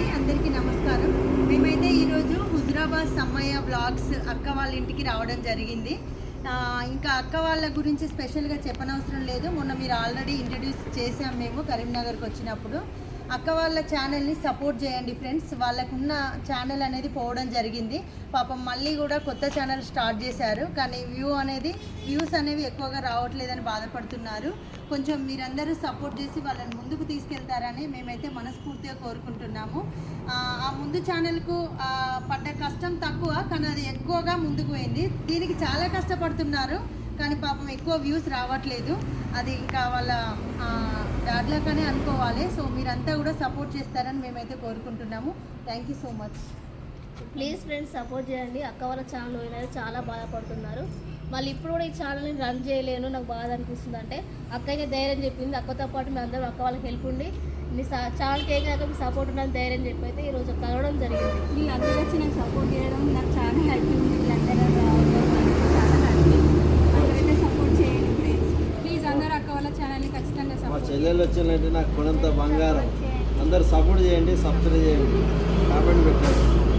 అండి అందరికీ నమస్కారం. మేమైతే ఈరోజు హుజురాబాద్ సమ్మయ్య బ్లాగ్స్ అక్క వాళ్ళ ఇంటికి రావడం జరిగింది. ఇంకా అక్క వాళ్ళ గురించి స్పెషల్గా చెప్పనవసరం లేదు. మొన్న మీరు ఆల్రెడీ ఇంట్రడ్యూస్ చేసాం మేము కరీంనగర్కి వచ్చినప్పుడు. అక్క వాళ్ళ ఛానల్ని సపోర్ట్ చేయండి ఫ్రెండ్స్. వాళ్ళకున్న ఛానల్ అనేది పోవడం జరిగింది. పాపం మళ్ళీ కూడా కొత్త ఛానల్ స్టార్ట్ చేశారు. కానీ వ్యూ అనేది వ్యూస్ అనేవి ఎక్కువగా రావట్లేదని బాధపడుతున్నారు. కొంచెం మీరందరూ సపోర్ట్ చేసి వాళ్ళని ముందుకు తీసుకెళ్తారని మేమైతే మనస్ఫూర్తిగా కోరుకుంటున్నాము. ఆ, ముందు ఛానల్కు పడ్డ కష్టం తక్కువ కానీ అది ఎక్కువగా ముందుకు పోయింది. దీనికి చాలా కష్టపడుతున్నారు. కానీ పాపం ఎక్కువ వ్యూస్ రావట్లేదు. అది ఇంకా వాళ్ళ దాంట్లోకనే అనుకోవాలి. సో మీరంతా కూడా సపోర్ట్ చేస్తారని మేమైతే కోరుకుంటున్నాము. Thank you so much please friends support చేయండి. అక్క వాళ్ళ ఛానల్ పోయినారు చాలా బాధపడుతున్నారు. మళ్ళీ ఇప్పుడు కూడా ఈ ఛానల్ని రన్ చేయలేను. నాకు బాధ అనిపిస్తుంది. అంటే అక్కయ్య ధైర్యం చెప్పింది. అక్కతో పాటు మేము అందరం అక్క వాళ్ళకి హెల్ప్ ఉండి మీ ఛానల్కి ఏం కాక మీ సపోర్ట్ ఉండని ధైర్యం చెప్పి అయితే ఈరోజు కలవడం జరిగింది. వీళ్ళందరూ వచ్చి నాకు సపోర్ట్ చేయడం నాకు చాలా హ్యాపీ ఉంది వీళ్ళందరూ రావడం నాకు చాలా హ్యాపీ అందరైతే సపోర్ట్ చేయండి ఫ్రెండ్స్ ప్లీజ్ అందరూ అక్క వాళ్ళ ఛానల్ని ఖచ్చితంగా మా చెల్లెలు వచ్చిందంటే నాకు కొనంత బంగారం. అందరు సపోర్ట్ చేయండి సబ్స్క్రైబ్ చేయండి. కామెంట్ పెట్టండి.